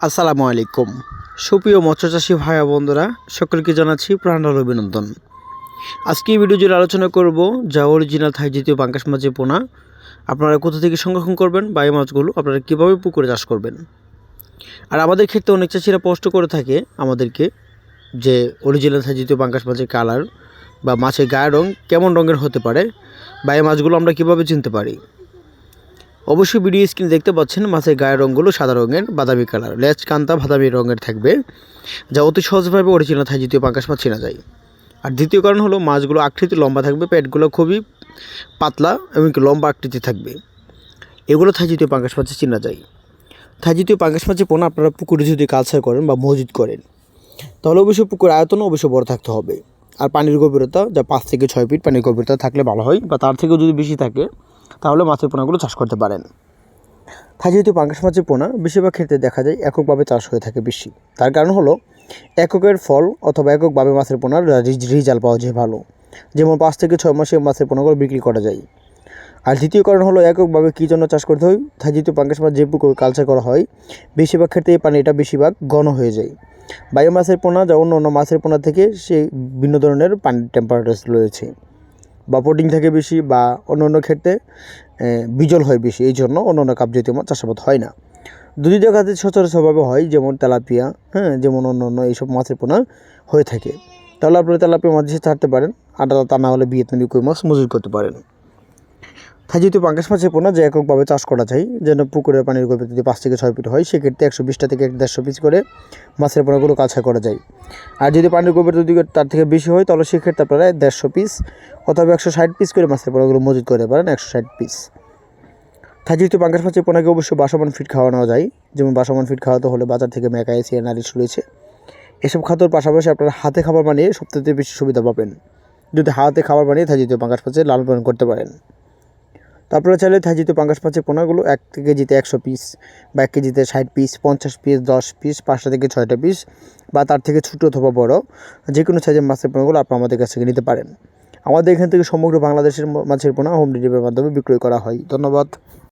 আসসালামু আলাইকুম। সুপ্রিয় মৎস্যচাষী ভাই ও বন্ধুরা, সকলকে জানাচ্ছি প্রাণঢাল অভিনন্দন। আজকে এই ভিডিও জুড়ে আলোচনা করব যা অরিজিনাল থাই জাতীয় পাঙ্কাশ মাছের পোনা। আপনারা কোথা থেকে সংরক্ষণ করবেন বা এই মাছগুলো আপনারা কীভাবে পুকুরে চাষ করবেন? আর আমাদের ক্ষেত্রে অনেক চাষিরা প্রশ্ন করে থাকে আমাদেরকে যে অরিজিনাল থাই জাতীয় পাঙ্কাশ মাছের কালার বা মাছের গায়ের রং কেমন রঙের হতে পারে বা মাছগুলো আমরা কীভাবে চিনতে পারি। অবশ্যই ভিডিও স্ক্রিনে দেখতে পাচ্ছেন, মাছের গায়ের রঙগুলো সাদা রঙের, বাদামি কালার। লেজ, কান্তা, বাদামি রঙের থাকবে, যা অতি সহজভাবে অরিজিনাল থাই দ্বিতীয় পাঙ্কাশ মাছ চেনা যায়। আর দ্বিতীয় কারণ হলো, মাছগুলো আকৃতি লম্বা থাকবে, পেটগুলো খুবই পাতলা এবং লম্বা আকৃতি থাকবে। এগুলো থাই দ্বিতীয় পাঙ্কাশ মাছে চেনা যায়। থাই দ্বিতীয় পাঙ্কাশ মাছের পোনা আপনারা পুকুরে যদি কালচার করেন বা মজুদ করেন, তাহলে অবশ্যই পুকুর আয়তনও অবশ্যই বড় থাকতে হবে। আর পানির গভীরতা, যা পাঁচ থেকে ছয় ফিট পানির গভীরতা থাকলে ভালো হয়, বা তার থেকেও যদি বেশি থাকে তাহলে মাছের পোনাগুলো চাষ করতে পারেন। তাই যেহেতু পাঙ্গাস মাছের পোনা, বেশিরভাগ ক্ষেত্রে দেখা যায় এককভাবে চাষ হয়ে থাকে বেশি। তার কারণ হলো, এককের ফল অথবা এককভাবে মাছের পোনার রেজাল্ট পাওয়া যায় ভালো। যেমন পাঁচ থেকে ছয় মাসে মাছের পোনাগুলো বিক্রি করা যায়। আর দ্বিতীয় কারণ হলো, এককভাবে কী জন্য চাষ করতে হয়? তাই যেহেতু পাঙ্গাস মাছ যে কালচার করা হয়, বেশিরভাগ ক্ষেত্রে এই পানিটা বেশিরভাগ ঘন হয়ে যায়। বায়ু মাছের পোনা যা অন্য অন্য মাছের পোনা থেকে সে ভিন্ন ধরনের পানির টেম্পারেচার রয়েছে। বা প্রোটিন থাকে বেশি বা অন্য অন্য ক্ষেত্রে বিজল হয় বেশি, এই জন্য অন্য অন্য কাপ জাতীয় মাছ চাষাবাদ হয় না। দুটি জায়গাতে সচরাচরভাবে হয়, যেমন তেলাপিয়া হ্যাঁ যেমন অন্য অন্য এইসব মাছের পোনা হয়ে থাকে। তাহলে আপনারা তেলাপিয়া মাছ ছাড়তে পারেন আর তা না হলে ভিয়েতনামি কই মাছ মজুর করতে পারেন। তাই যেহেতু পাঙ্গাস মাছের পোনা যে এককভাবে চাষ করা যায়, যেন পুকুরের পানির গভীর যদি পাঁচ থেকে ছয় ফিট হয়, সেক্ষেত্রে একশো বিশটা থেকে দেড়শো পিস করে মাছের পোনাগুলো কাছা করা যায়। আর যদি পানির গভীর যদি তার থেকে বেশি হয়, তাহলে সেক্ষেত্রে আপনারা দেড়শো পিস অথবা একশো ষাট পিস করে মাছের পোনাগুলো মজুত করতে পারেন, একশো ষাট পিস। তাই যেহেতু পাঙ্গাস মাছের পোনাকে অবশ্যই বাসমান ফিট খাওয়ানো যায়, যেমন বাসমান ফিট খাওয়াতে হলে বাজার থেকে মেকা এসিয়া নারিশ রয়েছে। এসব খাদ্যর পাশাপাশি আপনারা হাতে খাবার বানিয়ে সবথেকে বেশি সুবিধা পাবেন। যদি হাতে খাবার বানিয়ে তাই যেহেতু পাঙ্গাস মাছের লালন পালন করতে পারেন। তারপরে চাইলে থাইজিতে পাঙ্গাস মাছের পোনাগুলো এক কেজিতে একশো পিস বা এক কেজিতে ষাট পিস পঞ্চাশ পিস দশ পিস পাঁচটা থেকে ছয়টা পিস বা তার থেকে ছোটো অথবা বড় যে কোনো সাইজের মাছের পোনাগুলো আপনার আমাদের কাছ থেকে নিতে পারেন। আমাদের এখান থেকে সমগ্র বাংলাদেশের মাছের পোনা হোম ডেলিভারির মাধ্যমে বিক্রয় করা হয়। ধন্যবাদ।